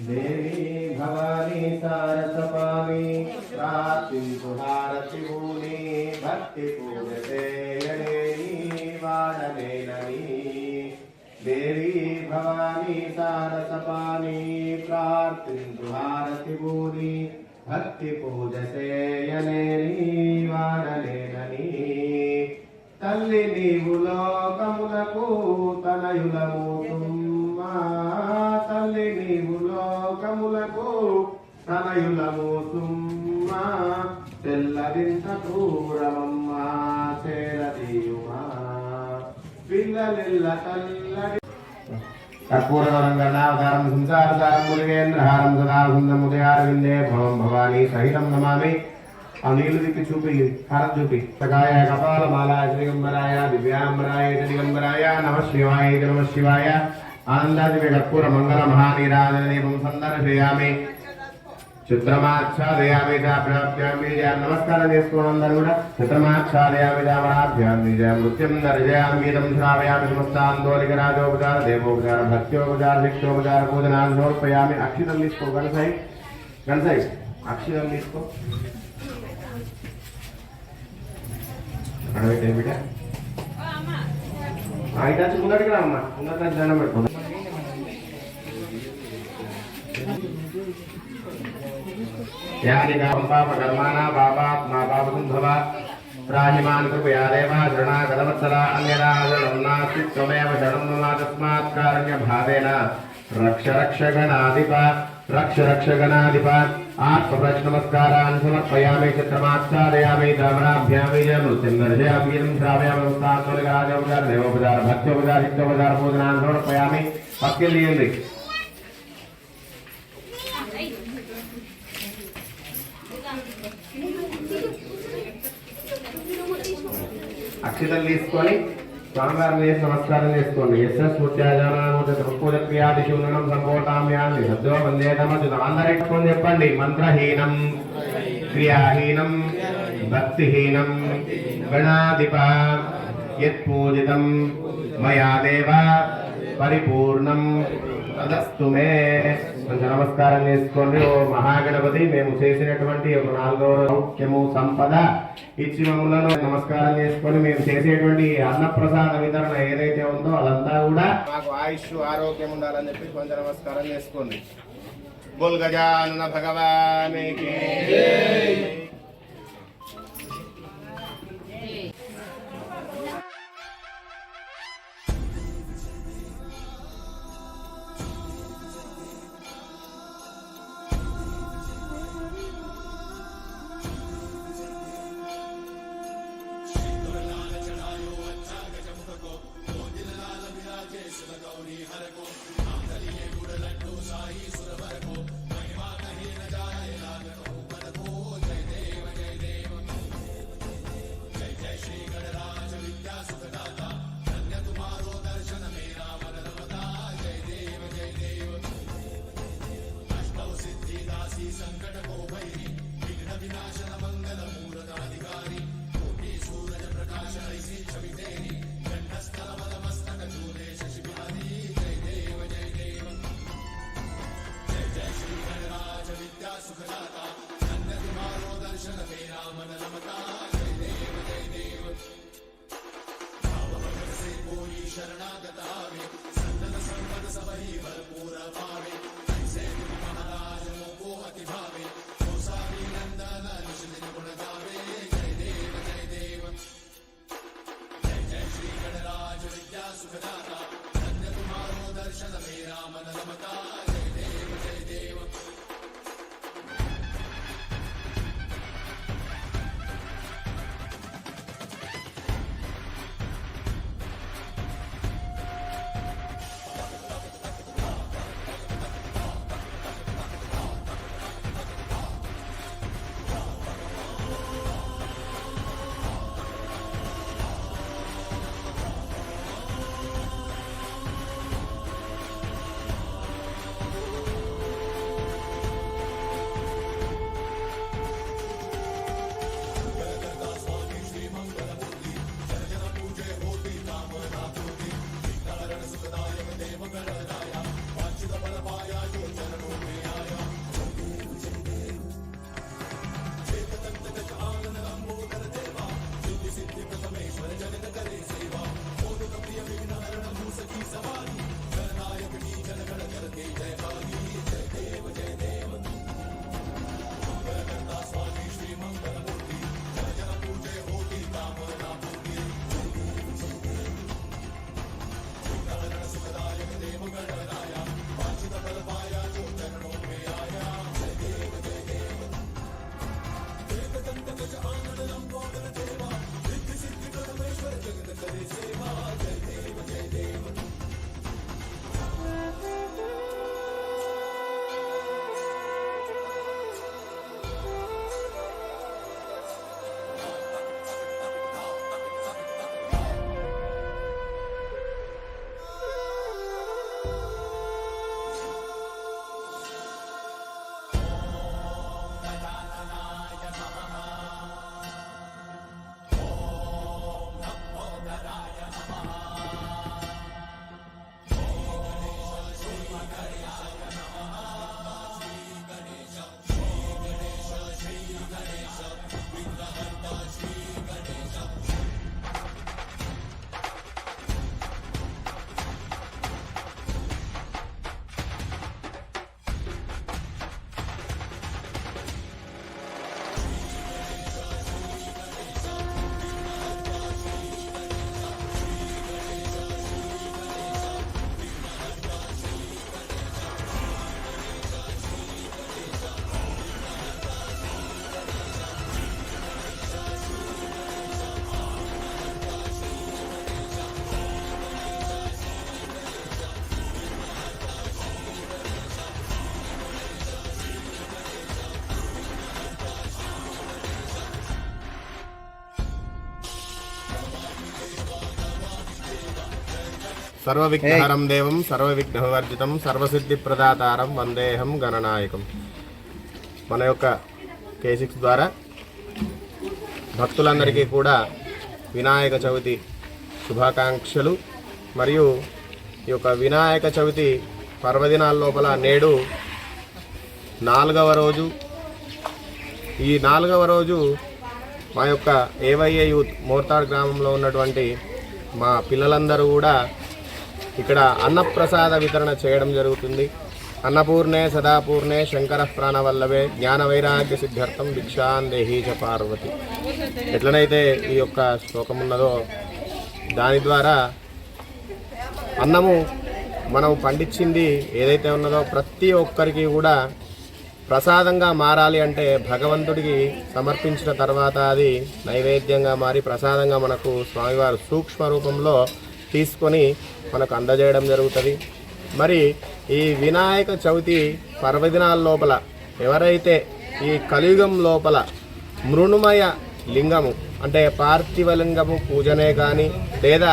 देवी भवानी सारस सारसपावी प्राप्तिं सुहारशिभूनि भक्तिपूजते यणेनी वाणमेलनी देवी भवानी सारस पानी सारसपानी प्राप्तिं भक्ति भक्तिपूजते यणेनी తల్లి నీవు లోకములకు తనయులము సుమ్మా తల్లి నీవు లోకములకు తనయులము సుమ్మా తెల్లరింత క్రూరమమ్మా చేరదీయుమా. పిల్లలిల్ల తల్లడి. కర్పూరవరంగనావతారం సంసారసారం మురుగేంద్రహారం సదాహుందం ఉదయారవిందే భవం భవానీ సహితం నమామి. ఆ నీళ్ళు దిక్కి చూపి హారం చూపి. సకాయ మాలాయ శ్రీగంబరాయ దివ్యాంబరాయ శ్రీగంబరాయ నమ శివాయ నమ శివాయ. ఆనందాది కర్పూర మంగళ మహానీరాజన దీపం సందర్శయామి చిత్రమాచ్ఛాదయామి ప్రాప్యామి నమస్కారం చేసుకోవడం అందరూ కూడా చిత్రమాచ్ఛాదయామి రామణాభ్యామి నృత్యం దర్శయామి గీతం శ్రావయామి సమస్తాందోలిక రాజోపచార దేవోపచార భక్త్యోపచార శిక్షోపచార పూజనాన్ని సమర్పయామి అక్షితం తీసుకో గణసాయి. గణసాయి అక్షితం తీసుకో. అడగట్టే బిడ్డ? అయితే ముందడికి రా అమ్మ. ముందర దండం పెట్టుకో. యానికాం పాపకర్మాణా పాపాత్మా పాపసింధవ ప్రాహిమాన్ కృపయా దేవా శరణాగతవత్సలా అన్యదా శరణం నాస్తి త్వమేవ శరణం మమ తస్మాత్ కారుణ్య భావేన రక్ష రక్ష గణాధిప. రక్ష రక్షగణాధిప గణాధిప ఆత్మప్రశ్న నమస్కారాన్ సమర్పయామి చిత్రమాచ్ఛాదయామి దామనాభ్యామి జయ మృత్యుం దర్శయామి గీతం శ్రావయామి నమస్తాంతోలికరాజోపచార దేవోపచార భక్త్యోపచార హితోపచార పూజనాన్ని సమర్పయామి పక్కెళ్ళియండి అక్షితం తీసుకొని స్వామివారిని నమస్కారం చేసుకోండి. ఎస్ఎస్ పూజ క్రియాదిశి ఉండడం సంపోటామ్యాన్ని శబ్దో వందేతమచ్యుతం అందరెట్టుకొని చెప్పండి. మంత్రహీనం క్రియాహీనం భక్తిహీనం గణాధిప యత్పూజితం మయా దేవ పరిపూర్ణం తదస్తు మే. కొంచెం నమస్కారం చేసుకోండి. ఓ మహాగణపతి మేము చేసినటువంటి ఒక నాలుగో సౌఖ్యము సంపద ఇచ్చి మమ్మలను నమస్కారం చేసుకొని మేము చేసేటువంటి అన్నప్రసాద వితరణ ఏదైతే ఉందో అదంతా కూడా మాకు ఆయుష్ ఆరోగ్యం ఉండాలని చెప్పి కొంచెం నమస్కారం చేసుకోండి. బోల్ గజానన భగవానికి. సర్వవిఘ్నహరం దేవం సర్వవిఘ్నవర్జితం సర్వసిద్ధి ప్రదాతారం వందేహం గణనాయకం. మన యొక్క కే సిక్స్ ద్వారా భక్తులందరికీ కూడా వినాయక చవితి శుభాకాంక్షలు. మరియు ఈ యొక్క వినాయక చవితి పర్వదినాల లోపల నేడు నాలుగవ రోజు. ఈ నాలుగవ రోజు మా యొక్క ఏవైఏ యూత్ మోర్తాడ్ గ్రామంలో ఉన్నటువంటి మా పిల్లలందరూ కూడా ఇక్కడ అన్నప్రసాద వితరణ చేయడం జరుగుతుంది. అన్నపూర్ణే సదాపూర్ణే శంకర ప్రాణవల్లభే జ్ఞాన వైరాగ్య సిద్ధార్థం భిక్షాన్ చ పార్వతి. ఎట్లనైతే ఈ యొక్క శ్లోకం ఉన్నదో దాని ద్వారా అన్నము మనం పండించింది ఏదైతే ఉన్నదో ప్రతి ఒక్కరికి కూడా ప్రసాదంగా మారాలి అంటే భగవంతుడికి సమర్పించిన తర్వాత అది నైవేద్యంగా మారి ప్రసాదంగా మనకు స్వామివారు సూక్ష్మ రూపంలో తీసుకొని మనకు అందజేయడం జరుగుతుంది. మరి ఈ వినాయక చవితి పర్వదినాల లోపల ఎవరైతే ఈ కలియుగం లోపల మృణుమయ లింగము అంటే పార్థివ లింగము పూజనే కానీ లేదా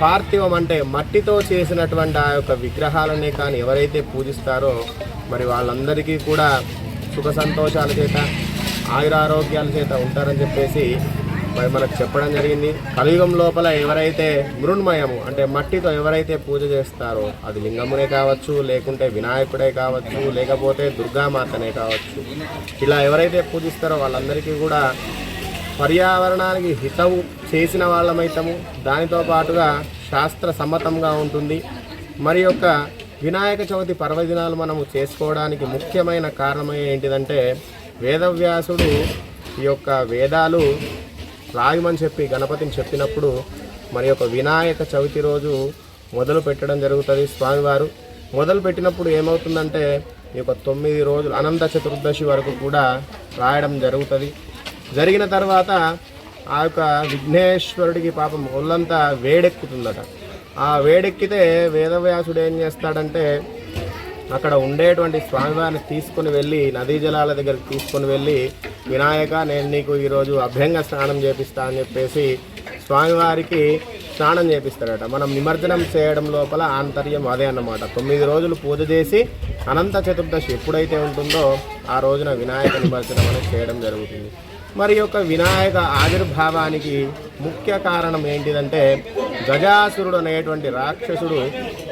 పార్థివం అంటే మట్టితో చేసినటువంటి ఆ యొక్క విగ్రహాలనే కానీ ఎవరైతే పూజిస్తారో మరి వాళ్ళందరికీ కూడా సుఖ సంతోషాల చేత ఆయురారోగ్యాల చేత ఉంటారని చెప్పేసి మరి మనకు చెప్పడం జరిగింది. కలియుగం లోపల ఎవరైతే మృణ్మయము అంటే మట్టితో ఎవరైతే పూజ చేస్తారో అది లింగమునే కావచ్చు లేకుంటే వినాయకుడే కావచ్చు లేకపోతే దుర్గామాతనే కావచ్చు. ఇలా ఎవరైతే పూజిస్తారో వాళ్ళందరికీ కూడా పర్యావరణానికి హితవు చేసిన వాళ్ళమైతము. దానితో పాటుగా శాస్త్ర సమ్మతంగా ఉంటుంది. మరి యొక్క వినాయక చవితి పర్వదినాలు మనము చేసుకోవడానికి ముఖ్యమైన కారణం ఏంటిదంటే వేదవ్యాసుడు ఈ యొక్క వేదాలు రాయమని చెప్పి గణపతిని చెప్పినప్పుడు మరి యొక్క వినాయక చవితి రోజు మొదలు పెట్టడం జరుగుతుంది. స్వామివారు మొదలు పెట్టినప్పుడు ఏమవుతుందంటే ఈ యొక్క తొమ్మిది రోజులు అనంత చతుర్దశి వరకు కూడా రాయడం జరుగుతుంది. జరిగిన తర్వాత ఆ యొక్క విఘ్నేశ్వరుడికి పాపం ఒళ్ళంతా వేడెక్కుతుందట. ఆ వేడెక్కితే వేదవ్యాసుడు ఏం చేస్తాడంటే అక్కడ ఉండేటువంటి స్వామివారిని తీసుకుని వెళ్ళి నదీ జలాల దగ్గరికి తీసుకుని వెళ్ళి వినాయక నేను నీకు ఈరోజు అభ్యంగ స్నానం చేపిస్తా అని చెప్పేసి స్వామివారికి స్నానం చేపిస్తాడట. మనం నిమజ్జనం చేయడం లోపల ఆంతర్యం అదే అన్నమాట. తొమ్మిది రోజులు పూజ చేసి అనంత చతుర్దశి ఎప్పుడైతే ఉంటుందో ఆ రోజున వినాయక నిమజ్జనం అనేది చేయడం జరుగుతుంది. మరి యొక్క వినాయక ఆవిర్భావానికి ముఖ్య కారణం ఏంటిదంటే గజాసురుడు అనేటువంటి రాక్షసుడు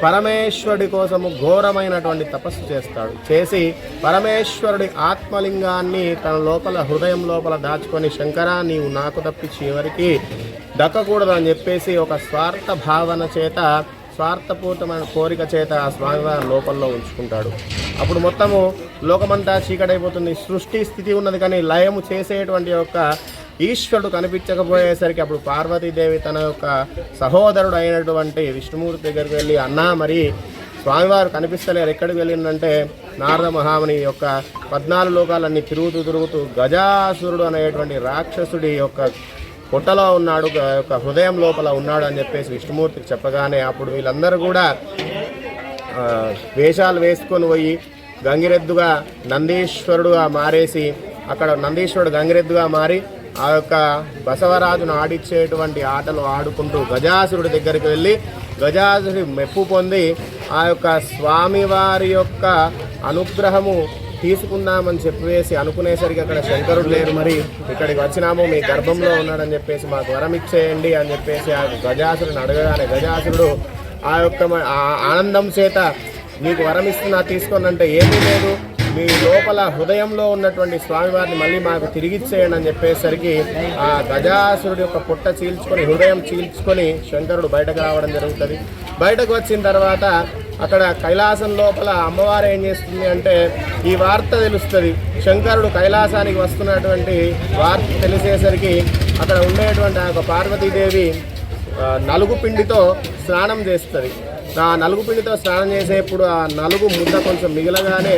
పరమేశ్వరుడి కోసము ఘోరమైనటువంటి తపస్సు చేస్తాడు. చేసి పరమేశ్వరుడి ఆత్మలింగాన్ని తన లోపల హృదయం లోపల దాచుకొని శంకరా నీవు నాకు తప్పి చివరికి దక్కకూడదు అని చెప్పేసి ఒక స్వార్థ భావన చేత స్వార్థపూరితమైన కోరిక చేత ఆ స్వామివారిని లోపల్లో ఉంచుకుంటాడు. అప్పుడు మొత్తము లోకమంతా చీకటైపోతుంది. సృష్టి స్థితి ఉన్నది కానీ లయము చేసేటువంటి యొక్క ఈశ్వరుడు కనిపించకపోయేసరికి అప్పుడు పార్వతీదేవి తన యొక్క సహోదరుడు అయినటువంటి విష్ణుమూర్తి దగ్గరికి వెళ్ళి అన్నా మరి స్వామివారు కనిపిస్తలేరు. ఎక్కడికి వెళ్ళిందంటే నారద మహాముని యొక్క పద్నాలుగు లోకాలన్నీ తిరుగుతూ తిరుగుతూ గజాసురుడు అనేటువంటి రాక్షసుడి యొక్క పుట్టలో ఉన్నాడు గ- యొక్క హృదయం లోపల ఉన్నాడు అని చెప్పేసి విష్ణుమూర్తికి చెప్పగానే అప్పుడు వీళ్ళందరూ కూడా వేషాలు వేసుకొని పోయి గంగిరెద్దుగా నందీశ్వరుడుగా మారేసి అక్కడ నందీశ్వరుడు గంగిరెద్దుగా మారి ఆ యొక్క బసవరాజును ఆడిచ్చేటువంటి ఆటలు ఆడుకుంటూ గజాసురుడి దగ్గరికి వెళ్ళి గజాసురుడి మెప్పు పొంది ఆ యొక్క స్వామివారి యొక్క అనుగ్రహము తీసుకుందామని చెప్పేసి అనుకునేసరికి అక్కడ శంకరుడు లేరు. మరి ఇక్కడికి వచ్చినాము మీ గర్భంలో ఉన్నాడని చెప్పేసి మాకు వరం ఇచ్చేయండి అని చెప్పేసి ఆ గజాసురుని అడగగానే గజాసురుడు ఆ యొక్క ఆ ఆనందం చేత మీకు వరం ఇస్తున్నా తీసుకోండి అంటే ఏమీ లేదు. మీ లోపల హృదయంలో ఉన్నటువంటి స్వామివారిని మళ్ళీ మాకు తిరిగిచ్చేయండి అని చెప్పేసరికి ఆ గజాసురుడి యొక్క పుట్ట చీల్చుకొని హృదయం చీల్చుకొని శంకరుడు బయటకు రావడం జరుగుతుంది. బయటకు వచ్చిన తర్వాత అక్కడ కైలాసం లోపల అమ్మవారు ఏం చేస్తుంది అంటే ఈ వార్త తెలుస్తుంది. శంకరుడు కైలాసానికి వస్తున్నటువంటి వార్త తెలిసేసరికి అక్కడ ఉండేటువంటి ఆ యొక్క పార్వతీదేవి నలుగు పిండితో స్నానం చేస్తుంది. ఆ నలుగు పిండితో స్నానం చేసేప్పుడు ఆ నలుగు ముద్ద కొంచెం మిగలగానే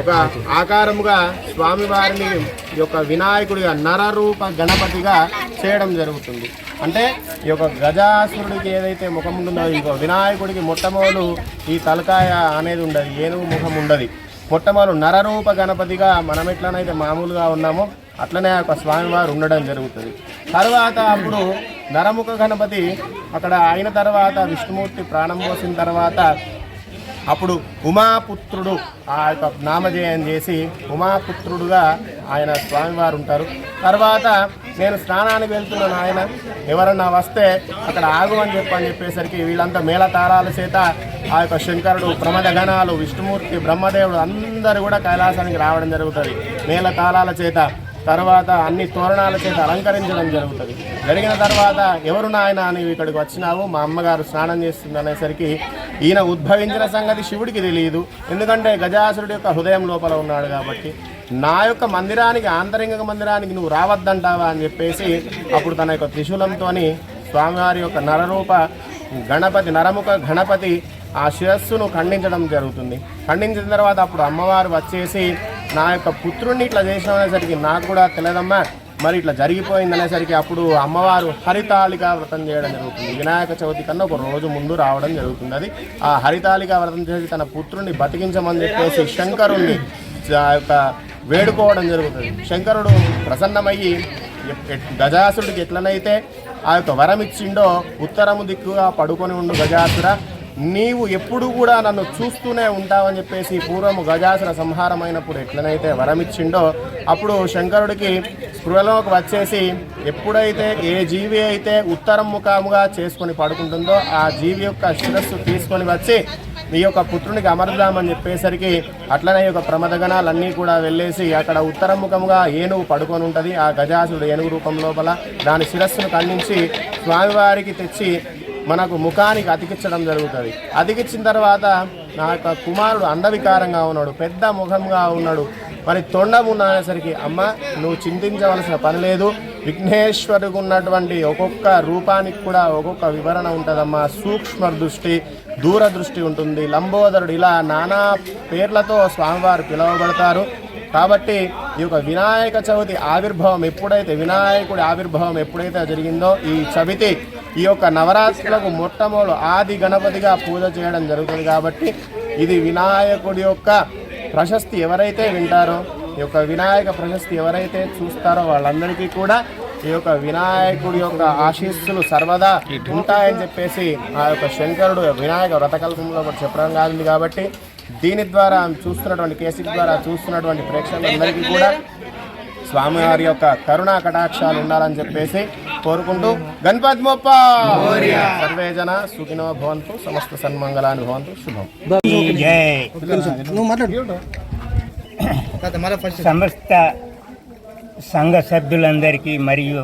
ఒక ఆకారముగా స్వామివారిని ఈ యొక్క వినాయకుడిగా నరరూప గణపతిగా చేయడం జరుగుతుంది. అంటే ఈ యొక్క గజాసురుడికి ఏదైతే ముఖం ఉంటుందో ఈ వినాయకుడికి మొట్టమొదలు ఈ తలకాయ అనేది ఉండదు ఏనుగు ముఖం ఉండదు. మొట్టమొదలు నరరూప గణపతిగా మనం ఎట్లనైతే మామూలుగా ఉన్నామో అట్లనే ఆ యొక్క స్వామివారు ఉండడం జరుగుతుంది. తర్వాత అప్పుడు నరముఖ గణపతి. అక్కడ అయిన తర్వాత విష్ణుమూర్తి ప్రాణం పోసిన తర్వాత అప్పుడు ఉమాపుత్రుడు ఆ యొక్క నామజయం చేసి ఉమాపుత్రుడుగా ఆయన స్వామివారు ఉంటారు. తర్వాత నేను స్నానానికి వెళ్తున్నాను ఆయన. ఎవరన్నా వస్తే అక్కడ ఆగుమని చెప్పని చెప్పేసరికి వీళ్ళంతా మేళతారాల చేత ఆ యొక్క శంకరుడు ప్రమదగణాలు విష్ణుమూర్తి బ్రహ్మదేవుడు అందరూ కూడా కైలాసానికి రావడం జరుగుతుంది. మేళతాళాల చేత తర్వాత అన్ని తోరణాల చేత అలంకరించడం జరుగుతుంది. జరిగిన తర్వాత ఎవరు నాయన నీవు ఇక్కడికి వచ్చినావు? మా అమ్మగారు స్నానం చేస్తుంది అనేసరికి ఈయన ఉద్భవించిన సంగతి శివుడికి తెలియదు. ఎందుకంటే గజాసురుడి యొక్క హృదయం లోపల ఉన్నాడు కాబట్టి. నా యొక్క మందిరానికి ఆంతరింగ మందిరానికి నువ్వు రావద్దంటావా అని చెప్పేసి అప్పుడు తన యొక్క త్రిశూలంతో స్వామివారి యొక్క నరరూప గణపతి నరముఖ గణపతి ఆ శిరస్సును ఖండించడం జరుగుతుంది. ఖండించిన తర్వాత అప్పుడు అమ్మవారు వచ్చేసి నా యొక్క పుత్రుణ్ణి ఇట్లా చేసిన అనేసరికి నాకు కూడా తెలియదమ్మా. మరి ఇట్లా జరిగిపోయింది అనేసరికి అప్పుడు అమ్మవారు హరితాళిక వ్రతం చేయడం జరుగుతుంది. వినాయక చవితి కన్నా ఒక రోజు ముందు రావడం జరుగుతుంది. అది ఆ హరితాళిక వ్రతం చేసి తన పుత్రుణ్ణి బతికించమని చెప్పేసి శంకరుణ్ణి ఆ యొక్క వేడుకోవడం జరుగుతుంది. శంకరుడు ప్రసన్నమయ్యి గజాసుడికి ఎట్లనైతే ఆ యొక్క వరం ఇచ్చిండో ఉత్తరము దిక్కుగా పడుకొని ఉండు గజాసుర నీవు ఎప్పుడు కూడా నన్ను చూస్తూనే ఉంటావని చెప్పేసి పూర్వము గజాసుర సంహారమైనప్పుడు ఎట్లనైతే వరం ఇచ్చిండో అప్పుడు శంకరుడికి స్పృహలోకి వచ్చేసి ఎప్పుడైతే ఏ జీవి అయితే ఉత్తరం ముఖాముగా చేసుకొని పడుకుంటుందో ఆ జీవి యొక్క శిరస్సు తీసుకొని వచ్చి నీ యొక్క పుత్రునికి అమర్దామని చెప్పేసరికి అట్లనే యొక్క ప్రమదగణాలన్నీ కూడా వెళ్ళేసి అక్కడ ఉత్తరముఖముగా ఏనుగు పడుకొని ఉంటుంది. ఆ గజాసుడు ఏనుగు రూపం లోపల దాని శిరస్సును ఖండించి స్వామివారికి తెచ్చి మనకు ముఖానికి అతికించడం జరుగుతుంది. అతికించిన తర్వాత నా యొక్క కుమారుడు అండవికారంగా ఉన్నాడు పెద్ద ముఖంగా ఉన్నాడు. మరి తొండం ఉన్నసరికి అమ్మ నువ్వు చింతించవలసిన పని లేదు. విఘ్నేశ్వరుడికి ఉన్నటువంటి ఒక్కొక్క రూపానికి కూడా ఒక్కొక్క వివరణ ఉంటుందమ్మా. సూక్ష్మ దృష్టి దూరదృష్టి ఉంటుంది. లంబోదరుడు ఇలా నానా పేర్లతో స్వామివారు పిలువబడతారు. కాబట్టి ఈ యొక్క వినాయక చవితి ఆవిర్భావం ఎప్పుడైతే వినాయకుడి ఆవిర్భావం ఎప్పుడైతే జరిగిందో ఈ చవితి ఈ యొక్క నవరాత్రులకు మొట్టమొదటి ఆది గణపతిగా పూజ చేయడం జరుగుతుంది కాబట్టి ఇది వినాయకుడి యొక్క ప్రశస్తి ఎవరైతే వింటారో ఈ యొక్క వినాయక ప్రశస్తి ఎవరైతే చూస్తారో వాళ్ళందరికీ కూడా ఈ యొక్క వినాయకుడి యొక్క ఆశీస్సులు సర్వదా ఉంటాయని చెప్పేసి ఆ యొక్క శంకరుడు వినాయక వ్రతకల్పంలో కూడా చెప్పడం కాదు కాబట్టి దీని ద్వారా చూస్తున్నటువంటి కేసీ ద్వారా చూస్తున్నటువంటి ప్రేక్షకులందరికీ కూడా స్వామివారి యొక్క కరుణా కటాక్షాలు ఉండాలని చెప్పేసి కోరుకుంటూ గణపతి మొప్ప సర్వే జన సుఖినో భవంతు సమస్త సన్మంగళాన్ని భవంతు శుభం. జై! సమస్త సంఘ సభ్యులందరికీ మరియు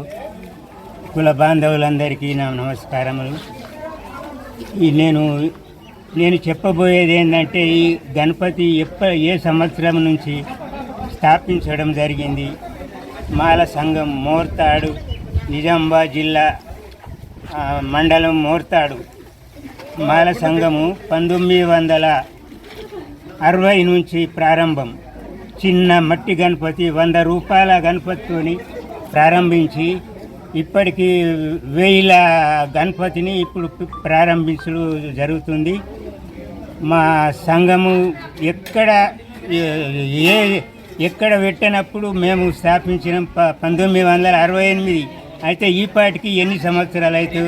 కుల బాంధవులందరికీ నా నమస్కారములు. ఈ నేను నేను చెప్పబోయేది ఏంటంటే ఈ గణపతి ఎప్ప ఏ సంవత్సరం నుంచి స్థాపించడం జరిగింది? మాల సంఘం మోర్తాడు నిజామాబాద్ జిల్లా మండలం మోర్తాడు. మాల సంఘము పంతొమ్మిది వందల అరవై నుంచి ప్రారంభం. చిన్న మట్టి గణపతి వంద రూపాయల గణపతితోని ప్రారంభించి ఇప్పటికీ వేల గణపతిని ఇప్పుడు ప్రారంభించడం జరుగుతుంది. మా సంఘము ఎక్కడ ఏ- ఏ ఎక్కడ పెట్టినప్పుడు మేము స్థాపించిన ప పంతొమ్మిది వందల అరవై ఎనిమిది అయితే ఈపాటికి ఎన్ని సంవత్సరాలు అయితే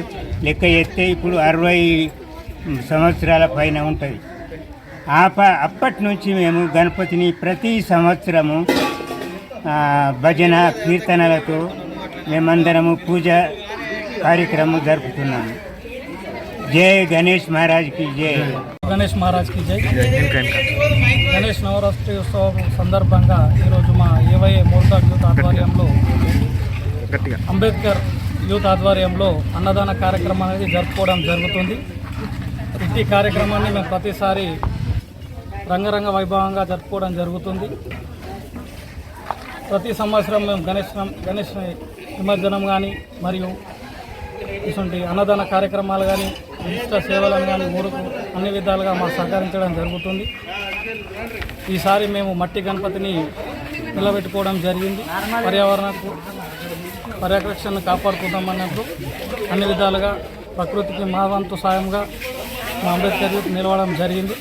లెక్క ఎత్తే ఇప్పుడు అరవై సంవత్సరాల పైన ఉంటుంది. ఆ ప అప్పటి నుంచి మేము గణపతిని ప్రతి సంవత్సరము ఆ, భజన కీర్తనలతో మేమందరము పూజ కార్యక్రమం జరుపుతున్నాము. జై గణేష్ మహారాజ్కి జై. గణేష్ మహారాజ్కి జై గణేష్ నవరాత్రి ఉత్సవం సందర్భంగా ఈరోజు మా ఏవై మోర్తాడ్ యూత్ గట్టిగా. అంబేద్కర్ యూత్ ఆధ్వర్యంలో అన్నదాన కార్యక్రమం అనేది జరుపుకోవడం జరుగుతుంది. ఇట్టి కార్యక్రమాన్ని మేము ప్రతిసారి రంగరంగ వైభవంగా జరుపుకోవడం జరుగుతుంది. ప్రతి సంవత్సరం మేము గణేష్ గణేష్ నిమజ్జనం కానీ మరియు ఇటువంటి అన్నదాన కార్యక్రమాలు కానీ విశిష్ట సేవలను కానీ ఊరుకు అన్ని విధాలుగా మాకు సహకరించడం జరుగుతుంది. ఈసారి మేము మట్టి గణపతిని నిలబెట్టుకోవడం జరిగింది. పర్యావరణకు పర్యావరణ కాపాడుకుందాం అన్ని విధాలుగా ప్రకృతికి మా వంతు సాయంగా మా అంబేద్కర్ నిలవడం జరిగింది.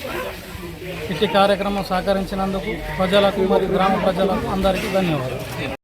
ఇట్టి కార్యక్రమం సహకరించినందుకు ప్రజలకు మరియు గ్రామ ప్రజలకు అందరికీ ధన్యవాదాలు.